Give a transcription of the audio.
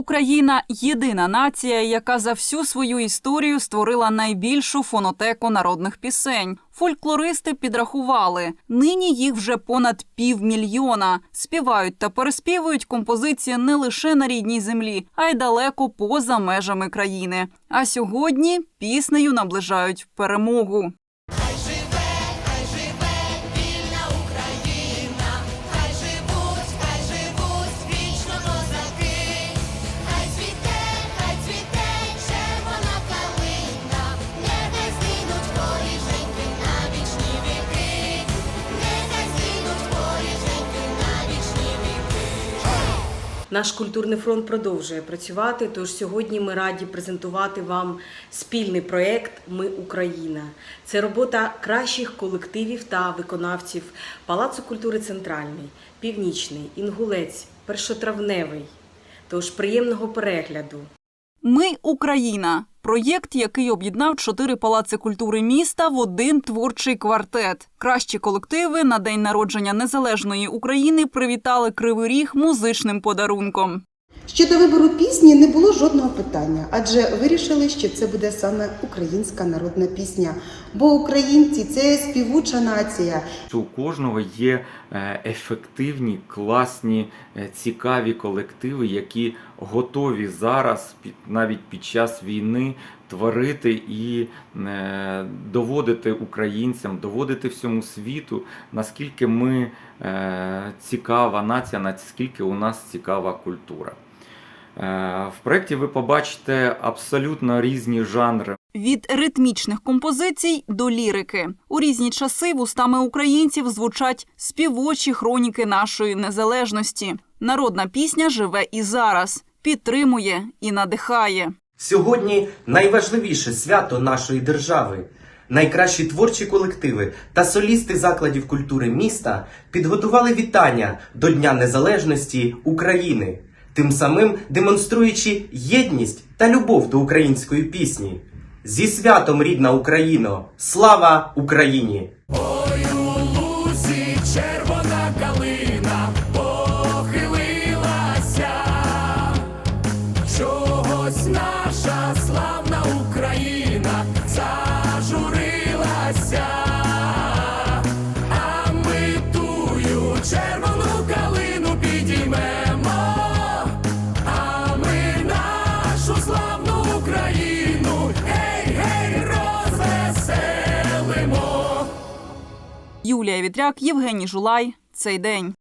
Україна єдина нація, яка за всю свою історію створила найбільшу фонотеку народних пісень. Фольклористи підрахували. Нині їх вже понад півмільйона. Співають та переспівують композиції не лише на рідній землі, а й далеко поза межами країни. А сьогодні піснею наближають перемогу. Наш культурний фронт продовжує працювати. Тож сьогодні ми раді презентувати вам спільний проєкт Ми Україна. Це робота кращих колективів та виконавців Палацу культури Центральний, Північний, Інгулець, Першотравневий. Тож приємного перегляду. Ми Україна. Проєкт, який об'єднав чотири палаци культури міста в один творчий квартет. Кращі колективи на день народження незалежної України привітали Кривий Ріг музичним подарунком. Щодо вибору пісні не було жодного питання, адже вирішили, що це буде саме українська народна пісня. Бо українці це співуча нація, у кожного є е, ефективні, класні, е, цікаві колективи, які готові зараз, навіть під час війни, творити і е, доводити українцям, доводити всьому світу, наскільки ми цікава нація, наскільки у нас цікава культура. Е, В проєкті ви побачите абсолютно різні жанри. Від ритмічних композицій до лірики у різні часи вустами українців звучать співочі хроніки нашої незалежності. Народна пісня живе і зараз, підтримує і надихає. Сьогодні найважливіше свято нашої держави. Найкращі творчі колективи та солісти закладів культури міста підготували вітання до Дня Незалежності України, тим самим демонструючи єдність та любов до української пісні. Зі святом рідна Україно! Слава Україні! Юлія Вітряк, Євгеній Жулай. Цей день.